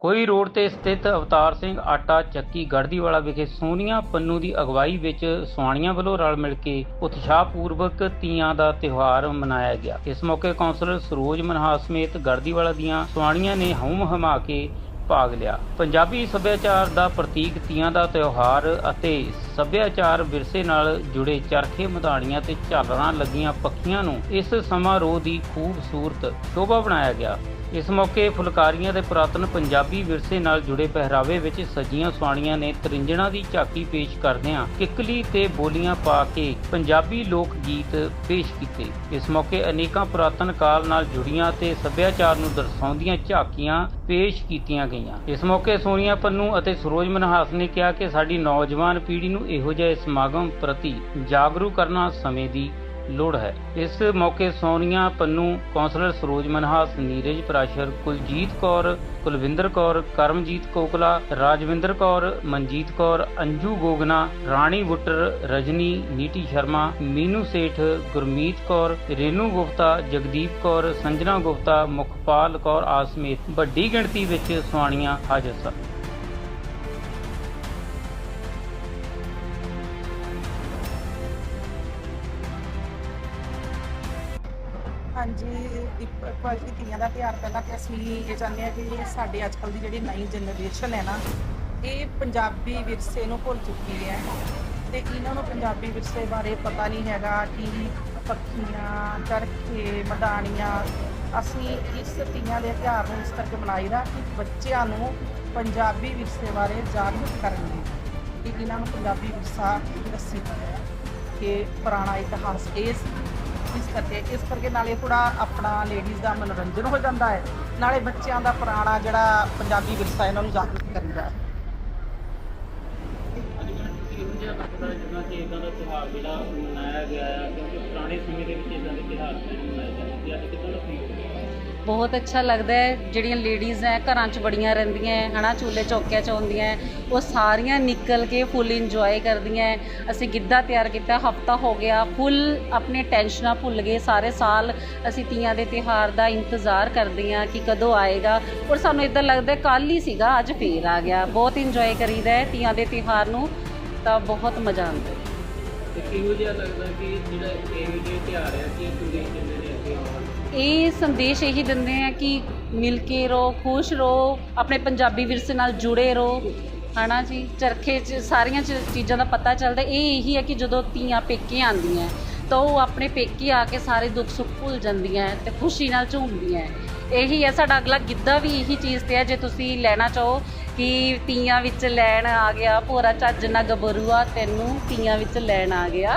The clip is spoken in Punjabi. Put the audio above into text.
ਕੋਈ ਰੋਡ ਤੇ ਸਥਿਤ ਅਵਤਾਰ ਸਿੰਘ ਆਟਾ ਚੱਕੀ ਗੜਦੀਵਾਲਾ ਵਿਖੇ ਸੋਨੀਆ ਪੰਨੂ ਦੀ ਅਗਵਾਈ ਵਿੱਚ ਸੁਆਣੀਆਂ ਵੱਲੋਂ ਰਲ ਮਿਲ ਕੇ ਉਤਸ਼ਾਹਪੂਰਵਕ ਤੀਆਂ ਦਾ ਤਿਉਹਾਰ ਮਨਾਇਆ ਗਿਆ। ਇਸ ਮੌਕੇ ਕੌਂਸਲਰ ਸਰੋਜ ਮਨਹਾਸ ਸਮੇਤ ਗੜਦੀਵਾਲਾ ਦੀਆਂ ਸੁਆਣੀਆਂ ਨੇ ਹਉਮ ਹਮਾ ਕੇ ਭਾਗ ਲਿਆ। ਪੰਜਾਬੀ ਸੱਭਿਆਚਾਰ ਦਾ ਪ੍ਰਤੀਕ ਤੀਆਂ ਦਾ ਤਿਉਹਾਰ ਅਤੇ ਸੱਭਿਆਚਾਰ ਵਿਰਸੇ ਨਾਲ ਜੁੜੇ ਚਰਖੇ ਮਧਾਣੀਆਂ ਤੇ ਝਾਲਰਾਂ ਲੱਗੀਆਂ ਪੱਖੀਆਂ ਨੂੰ ਇਸ ਸਮਾਰੋਹ ਦੀ ਖੂਬਸੂਰਤ ਸ਼ੋਭਾ ਬਣਾਇਆ ਗਿਆ। ਇਸ ਮੌਕੇ ਫੁਲਕਾਰੀਆਂ ਦੇ ਪੁਰਾਤਨ ਪੰਜਾਬੀ ਵਿਰਸੇ ਨਾਲ ਜੁੜੇ ਪਹਿਰਾਵੇ ਵਿੱਚ ਸਜੀਆਂ ਸੁਆਣੀਆਂ ਨੇ ਤਰਿੰਜਣਾ ਦੀ ਝਾਕੀ ਪੇਸ਼ ਕਰਦਿਆਂ ਕਿੱਕਲੀ ਤੇ ਬੋਲੀਆਂ ਪਾ ਕੇ ਪੰਜਾਬੀ ਲੋਕ ਗੀਤ ਪੇਸ਼ ਕੀਤੇ। ਇਸ ਮੌਕੇ ਅਨੇਕਾਂ ਪੁਰਾਤਨ ਕਾਲ ਨਾਲ ਜੁੜੀਆਂ ਤੇ ਸੱਭਿਆਚਾਰ ਨੂੰ ਦਰਸਾਉਂਦੀਆਂ ਝਾਕੀਆਂ ਪੇਸ਼ ਕੀਤੀਆਂ ਗਈਆਂ। ਇਸ ਮੌਕੇ ਸੋਨੀਆ ਪੰਨੂ ਅਤੇ ਸਰੋਜ ਮਨਹਾਸ ਨੇ ਕਿਹਾ ਕਿ ਸਾਡੀ ਨੌਜਵਾਨ ਪੀੜ੍ਹੀ ਨੂੰ ਇਹੋ ਜਿਹੇ ਸਮਾਗਮ ਪ੍ਰਤੀ ਜਾਗਰੂਕ ਕਰਨਾ ਸਮੇਂ ਦੀ ਲੋੜ ਹੈ। ਇਸ ਮੌਕੇ ਸੋਨੀਆ, ਪੰਨੂ, ਕੌਂਸਲਰ ਸਰੋਜ ਮਨਹਾਸ ਨੀਰਜ ਪ੍ਰਾਸ਼ਰ, ਕੁਲਜੀਤ ਕੌਰ, ਕੁਲਵਿੰਦਰ ਕੌਰ, ਕਰਮਜੀਤ ਕੋਕਲਾ, ਰਾਜਵਿੰਦਰ ਕੌਰ, ਮਨਜੀਤ ਕੌਰ, ਅੰਜੂ ਗੋਗਨਾ, ਰਾਣੀ ਬੁੱਟਰ ਰਜਨੀ ਨੀਟੀ ਸ਼ਰਮਾ, ਮੀਨੂ ਸੇਠ, ਗੁਰਮੀਤ ਕੌਰ, ਰੇਨੂ ਗੁਪਤਾ, ਜਗਦੀਪ ਕੌਰ, ਸੰਜਨਾ ਗੁਪਤਾ, ਮੁਖਪਾਲ ਕੌਰ ਆਦਿ ਸਮੇਤ ਵੱਡੀ ਗਿਣਤੀ ਵਿੱਚ ਸੁਆਣੀਆਂ ਹਾਜ਼ਰ ਸਨ। ਹਾਂਜੀ ਇਕੁਐਲਿਟੀ ਤੀਆਂ ਦਾ ਤਿਉਹਾਰ ਪਹਿਲਾਂ ਕਿ ਅਸੀਂ ਇਹ ਚਾਹੁੰਦੇ ਹਾਂ ਕਿ ਸਾਡੇ ਅੱਜ ਕੱਲ੍ਹ ਦੀ ਜਿਹੜੀ ਨਵੀਂ ਜਨਰੇਸ਼ਨ ਹੈ ਨਾ, ਇਹ ਪੰਜਾਬੀ ਵਿਰਸੇ ਨੂੰ ਭੁੱਲ ਚੁੱਕੀ ਹੈ। ਤੇ ਇਹਨਾਂ ਨੂੰ ਪੰਜਾਬੀ ਵਿਰਸੇ ਬਾਰੇ ਪਤਾ ਨਹੀਂ ਹੈਗਾ ਕਿ ਪੱਖੀਆਂ ਚਰਖੇ ਮਦਾਨੀਆਂ ਅਸੀਂ ਇਸ ਤੀਆਂ ਦੇ ਤਿਉਹਾਰ ਨੂੰ ਇਸ ਕਰਕੇ ਮਨਾਈਦਾ ਕਿ ਬੱਚਿਆਂ ਨੂੰ ਪੰਜਾਬੀ ਵਿਰਸੇ ਬਾਰੇ ਜਾਗਰੂਕ ਕਰਨ ਲਈ ਕਿ ਇਹਨਾਂ ਨੂੰ ਪੰਜਾਬੀ ਵਿਰਸਾ ਦੱਸੀ ਕਿ ਪੁਰਾਣਾ ਇਤਿਹਾਸ ਇਹ ਸੀ। ਇਸ ਕਰਕੇ ਇਸ ਕਰਕੇ ਨਾਲੇ ਥੋੜਾ ਆਪਣਾ ਲੇਡੀਜ਼ ਦਾ ਮਨੋਰੰਜਨ ਹੋ ਜਾਂਦਾ ਹੈ। ਨਾਲੇ ਬੱਚਿਆਂ ਦਾ ਪੁਰਾਣਾ ਜਿਹੜਾ ਪੰਜਾਬੀ ਵਿਰਸਾ ਇਹਨਾਂ ਨੂੰ ਜਾਗਰੂਕ ਕਰੀਦਾ ਹੈ ਪੁਰਾਣੇ ਸਮੇਂ ਦੇ ਵਿੱਚ ਇਦਾਂ ਦੇ ਤਿਉਹਾਰ ਮਨਾਏ ਜਾਂਦੇ ਸੀ, ਅੱਜ ਕਿਦਾਂ ਦਾ ਬਹੁਤ ਅੱਛਾ ਲੱਗਦਾ ਹੈ। ਜਿਹੜੀਆਂ ਲੇਡੀਜ਼ ਹੈ ਘਰਾਂ 'ਚ ਬੜੀਆਂ ਰਹਿੰਦੀਆਂ ਹੈ ਹਨਾ? ਚੂਲੇ ਚੌਕਿਆਂ 'ਚ ਆਉਂਦੀਆਂ ਹੈ, ਉਹ ਸਾਰੀਆਂ ਨਿਕਲ ਕੇ ਫੁੱਲ ਇੰਜੋਏ ਕਰਦੀਆਂ ਹੈ। ਅਸੀਂ ਗਿੱਧਾ ਤਿਆਰ ਕੀਤਾ ਹਫਤਾ ਹੋ ਗਿਆ। ਫੁੱਲ ਆਪਣੇ ਟੈਨਸ਼ਨਾਂ ਭੁੱਲ ਗਏ। ਸਾਰੇ ਸਾਲ ਅਸੀਂ ਤੀਆਂ ਦੇ ਤਿਉਹਾਰ ਦਾ ਇੰਤਜ਼ਾਰ ਕਰਦੇ ਹਾਂ ਕਿ ਕਦੋਂ ਆਏਗਾ। ਔਰ ਸਾਨੂੰ ਇਦਾਂ ਲੱਗਦਾ ਕੱਲ ਹੀ ਸੀਗਾ ਅੱਜ ਫੇਰ ਆ ਗਿਆ। ਬਹੁਤ ਇੰਜੋਏ ਕਰੀਦਾ ਹੈ ਤੀਆਂ ਦੇ ਤਿਉਹਾਰ ਨੂੰ। ਤਾਂ ਬਹੁਤ ਮਜ਼ਾ ਆਉਂਦਾ ਹੈ। ਤੇ ਕਿਹੋ ਜਿਹਾ ਲੱਗਦਾ ਕਿ ਜਿਹੜਾ ਇਹ ਜਿਹੇ ਤਿਉਹਾਰ ਹੈ ਕਿ ਪੂਰੇ ਜਿੰਨੇ ਨੇ ਇਹ ਸੰਦੇਸ਼ ਇਹੀ ਦਿੰਦੇ ਆ ਕਿ ਮਿਲ ਕੇ ਰਹੋ, ਖੁਸ਼ ਰਹੋ, ਆਪਣੇ ਪੰਜਾਬੀ ਵਿਰਸੇ ਨਾਲ ਜੁੜੇ ਰਹੋ, ਹਨਾ ਜੀ? ਚਰਖੇ 'ਚ, ਸਾਰੀਆਂ ਚ- ਚੀਜ਼ਾਂ ਦਾ ਪਤਾ ਚੱਲਦਾ। ਇਹ ਇਹੀ ਹੈ ਕਿ ਜਦੋਂ ਤੀਆਂ ਪੇਕੇ ਆਉਂਦੀਆਂ, ਤਾਂ ਉਹ ਆਪਣੇ ਪੇਕੇ ਆ ਕੇ ਸਾਰੇ ਦੁੱਖ ਸੁੱਖ ਭੁੱਲ ਜਾਂਦੀਆਂ ਤੇ ਖੁਸ਼ੀ ਨਾਲ ਝੂਮਦੀਆਂ ਇਹੀ ਹੈ, ਸਾਡਾ ਅਗਲਾ ਗਿੱਧਾ ਵੀ ਇਹੀ ਚੀਜ਼ ਤੇ ਹੈ, ਜੇ ਤੁਸੀਂ ਲੈਣਾ ਚਾਹੋ ਕਿ ਤੀਆਂ ਵਿੱਚ ਲੈਣ ਆ ਗਿਆ, ਭੋਰਾ ਚੱਜ ਨਾ ਗਬਰੂਆ, ਤੈਨੂੰ ਤੀਆਂ ਵਿੱਚ ਲੈਣ ਆ ਗਿਆ।